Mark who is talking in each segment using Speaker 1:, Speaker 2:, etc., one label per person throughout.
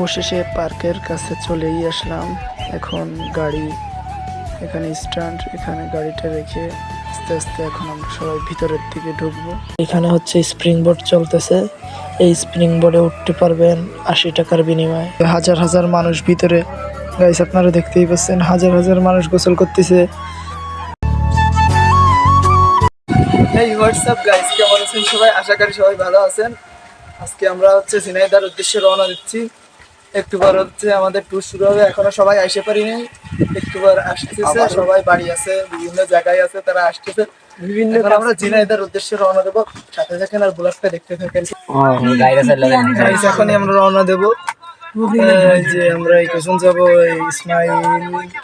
Speaker 1: অবশেষে পার্কের কাছে চলেই আসলাম। এখন গাড়ি এখানে স্ট্যান্ড এখানে গাড়িটা রেখে আস্তে আস্তে এখন আমরা সবাই ভিতরের দিকে ঢুকবো। এখানে হচ্ছে স্প্রিং বোর্ড চলতেছে। এই স্প্রিং বোর্ডে উঠতে পারবেন আশি টাকার বিনিময়ে। হাজার হাজার মানুষ ভিতরে। গাইস আপনারা দেখতেই পাচ্ছেন হাজার হাজার মানুষ গোসল করতেছে। এই হোয়াটসঅ্যাপ গাইস কেমন আছেন সবাই? আশা করি সবাই ভালো আছেন। আজকে আমরা হচ্ছে ঝিনাইদার উদ্দেশ্যে রওনা দিচ্ছি। একটু পর হচ্ছে আমাদের ট্যুর শুরু হবে এখনও সবাই আসতে পারিনি একটু পর আসতেছে সবাই বাড়ি আছে বিভিন্ন জায়গায় আছে তারা আসতেছে। বিভিন্ন আমরা ঝিনাইদার উদ্দেশ্যে রওনা দেবো। সাথে থাকেন আর ব্লগটা দেখতে থাকেন। এখনই আমরা রওনা দেবো। এই যে আমরা এই পেছন যাব এই ইসমাইল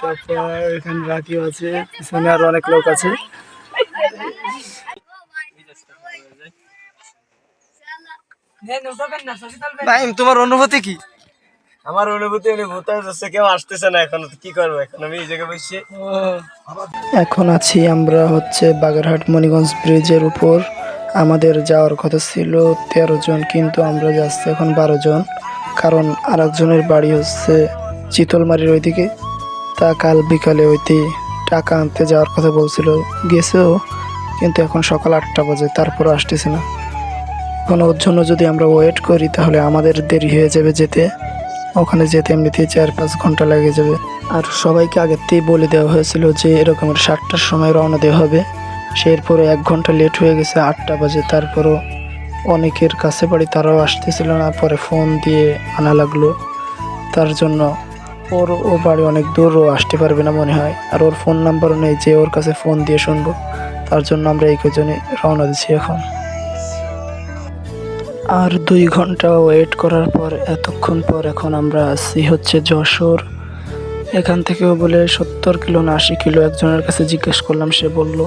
Speaker 1: তারপর এখানে রাকিও আছে পিছনে আরও অনেক লোক আছে। তোমার অনুভূতি কি?
Speaker 2: আমার অনুভূতি অনুভূত হচ্ছে কেউ আসতেছে না এখন, কি করব এখন? আমি এই জায়গায় বসছি
Speaker 1: এখন আছি আমরা হচ্ছে বাগেরহাট মণিগঞ্জ ব্রিজের উপর। আমাদের যাওয়ার কথা ছিল তেরো জন, কিন্তু আমরা যাচ্ছি এখন বারো জন। কারণ আর একজনের বাড়ি হচ্ছে চিতলমারির ওইদিকে। তা কাল বিকালে ওইতে টাকা আনতে যাওয়ার কথা বলছিল গেছেও কিন্তু এখন সকাল আটটা বাজে, তারপর আসতেছে না। এখন ওর জন্য যদি আমরা ওয়েট করি, তাহলে আমাদের দেরি হয়ে যাবে যেতে। ওখানে যেতে এমনিতেই চার পাঁচ ঘণ্টা লেগে যাবে। আর সবাইকে আগের থেকেই বলে দেওয়া হয়েছিল যে এরকমের সাতটার সময় রওনা দেওয়া হবে। সে এরপরে এক ঘণ্টা লেট হয়ে গেছে, আটটা বাজে। তারপরও অনেকের কাছে বাড়ি তারাও আসতেছিল না, পরে ফোন দিয়ে আনা লাগল। তার জন্য ওর ও বাড়ি অনেক দূর ও আসতে পারবে না মনে হয়। আর ওর ফোন নাম্বারও নেই যে ওর কাছে ফোন দিয়ে শুনব। তার জন্য আমরা এই কজনে রওনা দিচ্ছি এখন। আর দুই ঘণ্টা ওয়েট করার পর, এতক্ষণ পর এখন আমরা আসছি হচ্ছে যশোর। এখান থেকেও বলে সত্তর কিলো না আশি কিলো একজনের কাছে জিজ্ঞেস করলাম, সে বলল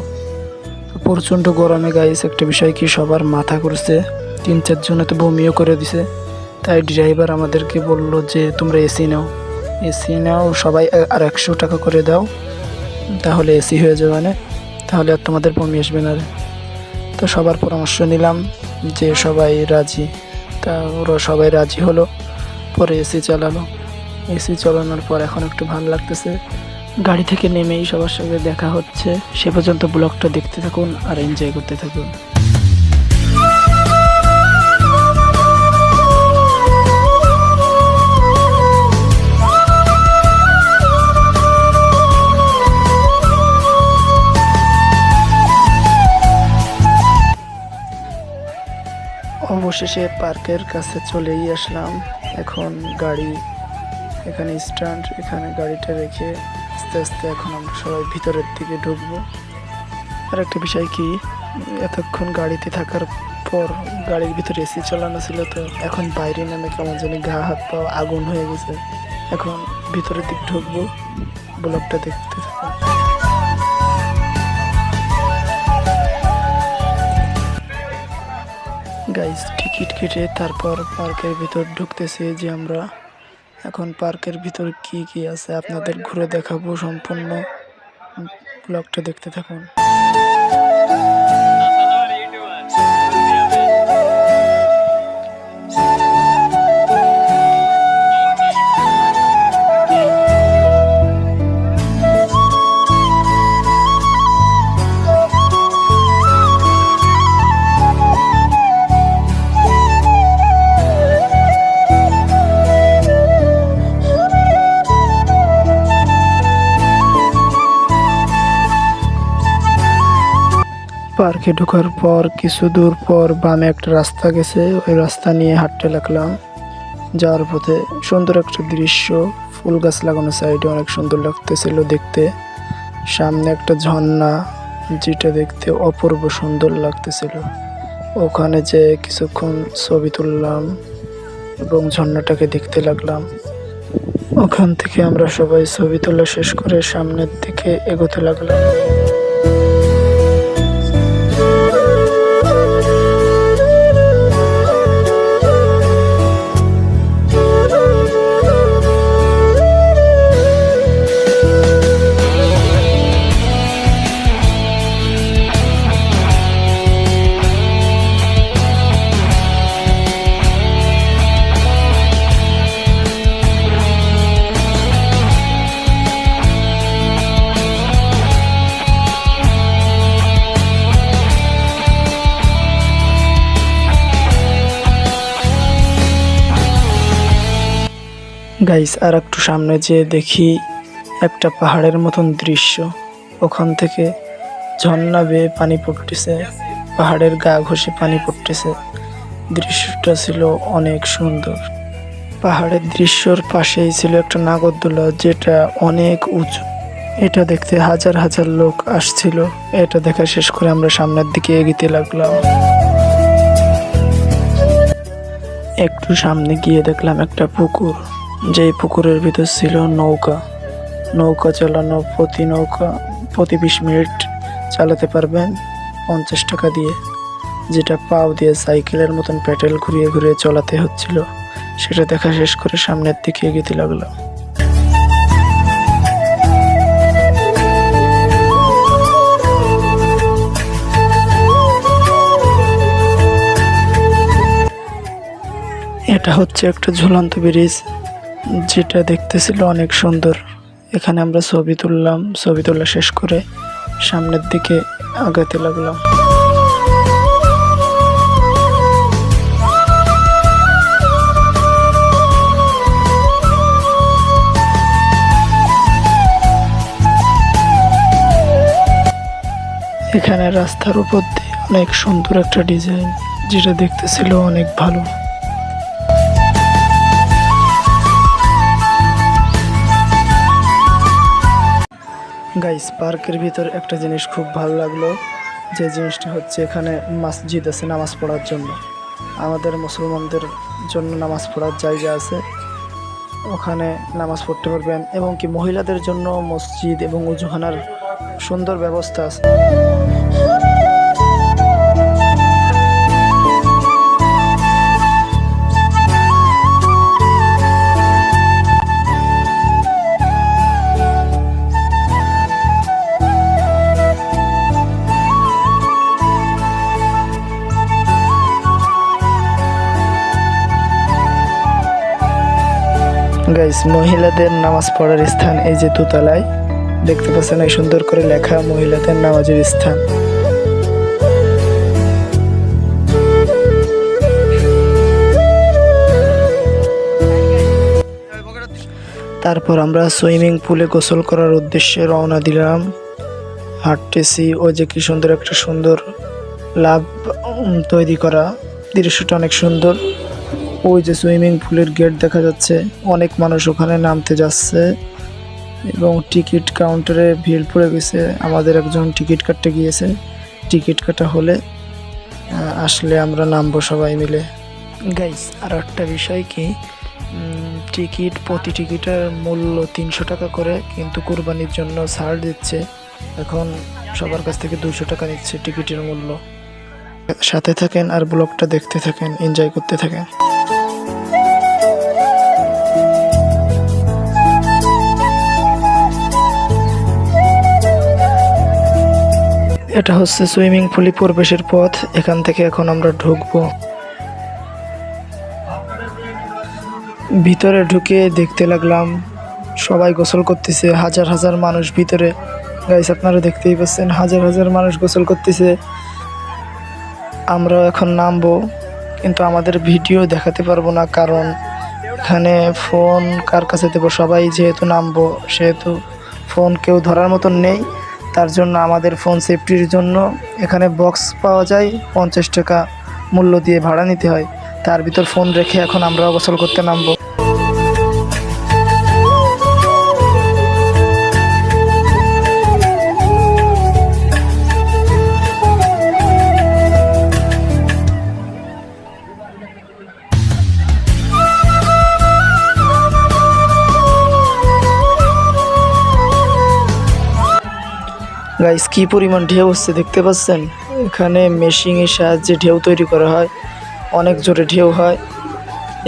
Speaker 1: প্রচণ্ড গরমে গাইস, একটা বিষয় কি সবার মাথা করছে তিন চারজনে তো বমিও করে দিছে। তাই ড্রাইভার আমাদেরকে বলল যে, তোমরা এসি নাও। এসি নাও, সবাই আর একশো টাকা করে দাও, তাহলে এসি হয়ে যাবে মানে তাহলে আর তোমাদের বমি আসবে না। তো সবার পরামর্শ নিলাম। যে সবাই রাজি, তা ওরা সবাই রাজি হলো, পরে এসি চালালো। এসি চালানোর পর এখন একটু ভালো লাগতেছে। গাড়ি থেকে নেমেই সবার সঙ্গে দেখা হচ্ছে। সে পর্যন্ত ব্লগটা দেখতে থাকুন আর এনজয় করতে থাকুন। অবশেষে পার্কের কাছে চলেই আসলাম। এখন গাড়ি, এখানে স্ট্যান্ড, এখানে গাড়িটা রেখে আস্তে আস্তে এখন আমরা সবাই ভিতরের দিকে ঢুকবো। আর একটা বিষয় কি, এতক্ষণ গাড়িতে থাকার পর গাড়ির ভিতরে এসি চালানো ছিল তো এখন বাইরে নামে কেমন জানি গা হাত পা আগুন হয়ে গেছে। এখন ভিতরের দিকে ঢুকবো ব্লকটা দেখতে গাইস টিকিট কেটে তারপর পার্কের ভিতর ঢুকতেছি যে আমরা এখন পার্কের ভিতর কি কি আছে আপনাদের ঘুরে দেখাবো সম্পূর্ণ ব্লগটা দেখতে থাকুন। পার্কে ঢোকার পর, কিছু দূর পর বামে একটা রাস্তা গেছে। ওই রাস্তা নিয়ে হাঁটতে লাগলাম। যাওয়ার পথে সুন্দর একটা দৃশ্য, ফুল গাছ লাগানো সাইডে অনেক সুন্দর লাগতেছিল দেখতে। সামনে একটা ঝর্ণা, যেটা দেখতে অপূর্ব সুন্দর লাগতেছিল। ওখানে যে কিছুক্ষণ ছবি তুললাম এবং ঝর্ণাটাকে দেখতে লাগলাম। ওখান থেকে আমরা সবাই ছবি তোলা শেষ করে সামনের দিকে এগোতে লাগলাম। গাইস, আর একটু সামনে যেয়ে দেখি একটা পাহাড়ের মতন দৃশ্য। ওখান থেকে ঝর্ণা বেয়ে পানি পড়তেছে, পাহাড়ের গা ঘষে পানি পড়তেছে। দৃশ্যটা ছিল অনেক সুন্দর। পাহাড়ের দৃশ্যর পাশেই ছিল একটা নাগরদোলা, যেটা অনেক উঁচু। এটা দেখতে হাজার হাজার লোক আসছিল। এটা দেখা শেষ করে আমরা সামনের দিকে এগিতে লাগলাম। একটু সামনে গিয়ে দেখলাম একটা পুকুর। যেই পুকুরের ভিতর ছিল নৌকা। নৌকা চালানো প্রতি নৌকা প্রতি বিশ মিনিট চালাতে পারবেন পঞ্চাশ টাকা দিয়ে। যেটা পাও দিয়ে সাইকেলের মতন প্যাটেল ঘুরিয়ে ঘুরিয়ে চলাতে হচ্ছিল। সেটা দেখা শেষ করে সামনের দিকে এগিয়ে লাগলাম। এটা হচ্ছে একটা ঝুলন্ত ব্রিজ। যেটা দেখতেছিল অনেক সুন্দর। এখানে আমরা ছবি তুললাম, ছবি তোলা শেষ করে সামনের দিকে আগাতে লাগলাম। এখানে রাস্তার উপর দিয়ে অনেক সুন্দর একটা ডিজাইন, যেটা দেখতেছিল অনেক ভালো। গাইস পার্কের ভিতর একটা জিনিস খুব ভালো লাগল, যে জিনিসটা হচ্ছে এখানে মসজিদ আছে নামাজ পড়ার জন্য। আমাদের মুসলমানদের জন্য নামাজ পড়ার জায়গা আছে। ওখানে নামাজ পড়তে পারবেন এবং কি মহিলাদের জন্য মসজিদ এবং উজুহানার সুন্দর ব্যবস্থা আছে। গাইস মহিলাদের নামাজ পড়ার স্থান এই যে দোতলায়, দেখতে পাচ্ছেন এই সুন্দর করে লেখা মহিলাদের নামাজের স্থান। তারপর আমরা সুইমিং পুলে গোসল করার উদ্দেশ্যে রওনা দিলাম। হাঁটতেছি, ওই যে কি সুন্দর একটা সুন্দর লাভ তৈরি করা দৃশ্যটা অনেক সুন্দর। ওই যে সুইমিং পুলের গেট দেখা যাচ্ছে। অনেক মানুষ ওখানে নামতে যাচ্ছে এবং টিকিট কাউন্টারে ভিড় পড়ে গেছে। আমাদের একজন টিকিট কাটতে গিয়েছে। টিকিট কাটা হলে আসলে আমরা নামবো সবাই মিলে। গাইস, আর একটা বিষয় কি? টিকিট, প্রতি টিকিটের মূল্য তিনশো টাকা করে, কিন্তু কুরবানির জন্য ছাড় দিচ্ছে। এখন সবার কাছ থেকে দুশো টাকা নিচ্ছে টিকিটের মূল্য। সাথে থাকেন আর ব্লগটা দেখতে থাকেন, এনজয় করতে থাকেন। এটা হচ্ছে সুইমিং পুলে প্রবেশের পথ, এখান থেকে এখন আমরা ঢুকবো। ভিতরে ঢুকে দেখতে লাগলাম, সবাই গোসল করতেছে, হাজার হাজার মানুষ ভিতরে। গাইস আপনারা দেখতেই পাচ্ছেন, হাজার হাজার মানুষ গোসল করতেছে। আমরা এখন নামবো, কিন্তু আমাদের ভিডিও দেখাতে পারব না, কারণ এখানে ফোন কার কাছে দেবো? সবাই যেহেতু নামবো, সেহেতু ফোন কেউ ধরার মতন নেই। তার জন্য আমাদের ফোন সেফটির জন্য এখানে বক্স পাওয়া যায়, পঞ্চাশ টাকা মূল্য দিয়ে ভাড়া নিতে হয়। তার ভিতর ফোন রেখে এখন আমরা গোসল করতে নামবো। গাইস কি পরিমাণ ঢেউ হচ্ছে দেখতে পাচ্ছেন? এখানে মেশিনের সাহায্যে ঢেউ তৈরি করা হয়। অনেক জোরে ঢেউ হয়।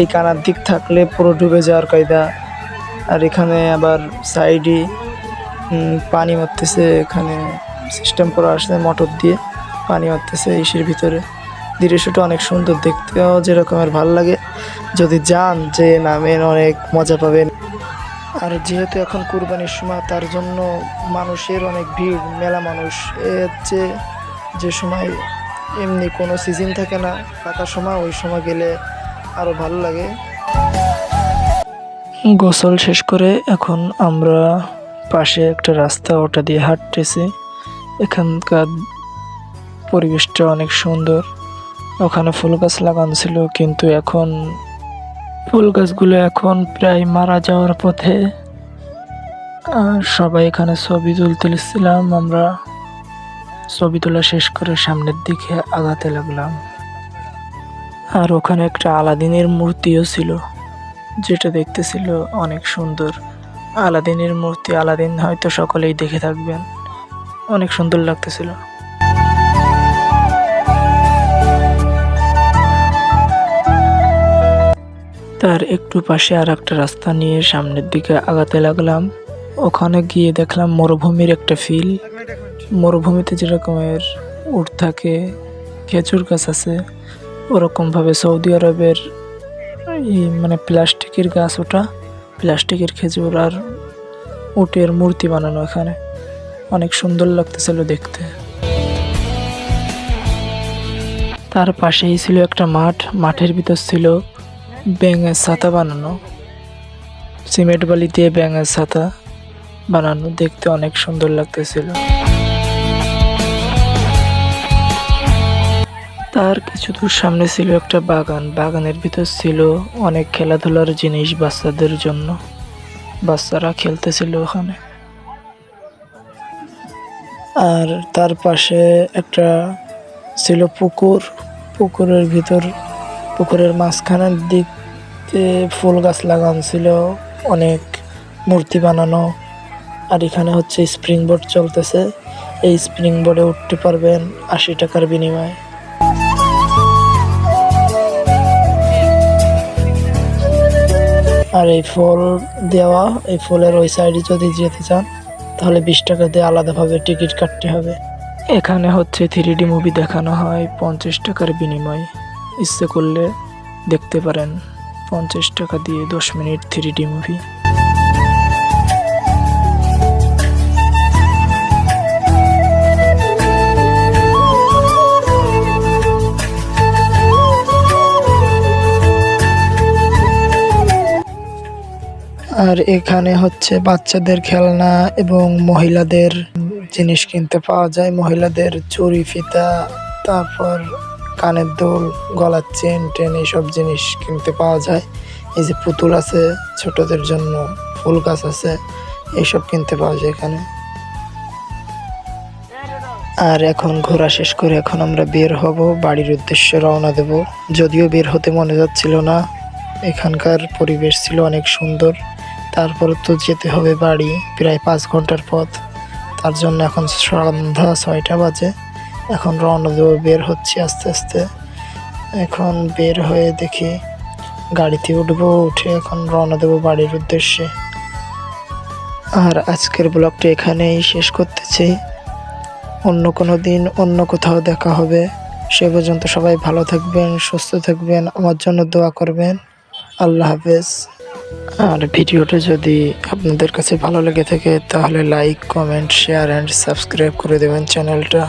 Speaker 1: এই কানার দিক থাকলে পুরো ডুবে যাওয়ার কায়দা। আর এখানে আবার সাইডে পানি মারতেছে এখানে সিস্টেম করা আসছে মোটর দিয়ে। পানি মারতেছে ইসের ভিতরে। দৃশ্যটা অনেক সুন্দর দেখতেও যেরকমের ভালো লাগে। যদি যান, যে নামেন, অনেক মজা পাবেন। আর যেহেতু এখন কুরবানির সময়, তার জন্য মানুষের অনেক ভিড়, মেলা মানুষ। এ হচ্ছে যে সময় এমনি কোনো সিজন থাকে না, ফাঁকা সময়, ওই সময় গেলে আরও ভালো লাগে। গোসল শেষ করে এখন আমরা পাশে একটা রাস্তা, ওটা দিয়ে হাঁটতেছি। এখানকার পরিবেশটা অনেক সুন্দর। ওখানে ফুল গাছ লাগানো ছিল, কিন্তু এখন ফুল গাছগুলো এখন প্রায় মারা যাওয়ার পথে। সবাই এখানে ছবি তুলতেছিলাম, আমরা ছবি তোলা শেষ করে সামনের দিকে আগাতে লাগলাম। আর ওখানে একটা আলাদিনের মূর্তিও ছিল, যেটা দেখতে ছিল অনেক সুন্দর। আলাদিনের মূর্তি আলাদিন হয়তো সকলেই দেখে থাকবেন, অনেক সুন্দর লাগতেছিল। তার একটু পাশে আর একটা রাস্তা নিয়ে সামনের দিকে আগাতে লাগলাম। ওখানে গিয়ে দেখলাম মরুভূমির একটা ফিল মরুভূমিতে যেরকমের উট থাকে, খেজুর গাছ আছে, ওরকমভাবে সৌদি আরবের মানে প্লাস্টিকের গাছ ওটা, প্লাস্টিকের খেজুর আর উটের মূর্তি বানানো এখানে। অনেক সুন্দর লাগতেছিল দেখতে। তার পাশেই ছিল একটা মাঠ, মাঠের ভিতর ছিল ব্যাঙের ছাতা বানানো। সিমেন্ট বালি দিয়ে ব্যাঙের ছাতা বানানো দেখতে অনেক সুন্দর লাগতেছিল। তার কিছু দূর সামনে ছিল একটা বাগান। বাগানের ভিতর ছিল অনেক খেলাধুলার জিনিস বাচ্চাদের জন্য। বাচ্চারা খেলতেছিল ওখানে। আর তার পাশে একটা ছিল পুকুর। পুকুরের ভিতর পুকুরের মাঝখানের দিক ফুল গাছ লাগানো ছিল অনেক মূর্তি বানানো। আর এখানে হচ্ছে স্প্রিং বোর্ড চলতেছে। এই স্প্রিং বোর্ডে উঠতে পারবেন আশি টাকার বিনিময়ে। আর এই ফুল দেওয়া, এই ফুলের ওই সাইডে যদি যেতে চান, তাহলে বিশ টাকা দিয়ে আলাদাভাবে টিকিট কাটতে হবে। এখানে হচ্ছে থ্রি মুভি দেখানো হয় পঞ্চাশ টাকার বিনিময়ে। ইচ্ছে করলে দেখতে পারেন পঞ্চাশ টাকা দিয়ে দশ মিনিট থ্রি ডি মুভি। আর এখানে হচ্ছে বাচ্চাদের খেলনা এবং মহিলাদের জিনিস কিনতে পাওয়া যায়। মহিলাদের চুড়ি, ফিতা, তারপর কানের দোল, গলার চেন, টেন এইসব জিনিস কিনতে পাওয়া যায়। এই যে পুতুল আছে, ছোটদের জন্য ফুল গাছ আছে, এইসব কিনতে পাওয়া যায় এখানে। আর এখন ঘোরা শেষ করে এখন আমরা বের হব, বাড়ির উদ্দেশ্যে রওনা দেব। যদিও বের হতে মনে যাচ্ছিল না, এখানকার পরিবেশ ছিল অনেক সুন্দর। তারপর তো যেতে হবে বাড়ি, প্রায় পাঁচ ঘণ্টার পথ। তার জন্য এখন সন্ধ্যা ছয়টা বাজে। এখন রওনা দেবো, বের হচ্ছি আস্তে আস্তে। এখন বের হয়ে দেখি গাড়িতে উঠবো, উঠে এখন রওনা দেবো বাড়ির উদ্দেশ্যে। আর আজকের ব্লগটি এখানেই শেষ করতেছি। অন্য কোনো দিন অন্য কোথাও দেখা হবে। সে পর্যন্ত সবাই ভালো থাকবেন, সুস্থ থাকবেন, আমার জন্য দোয়া করবেন। আল্লাহ হাফেজ। আর ভিডিওটা যদি আপনাদের কাছে ভালো লেগে থাকে, তাহলে like, comment, share and subscribe করে দেবেন চ্যানেলটা।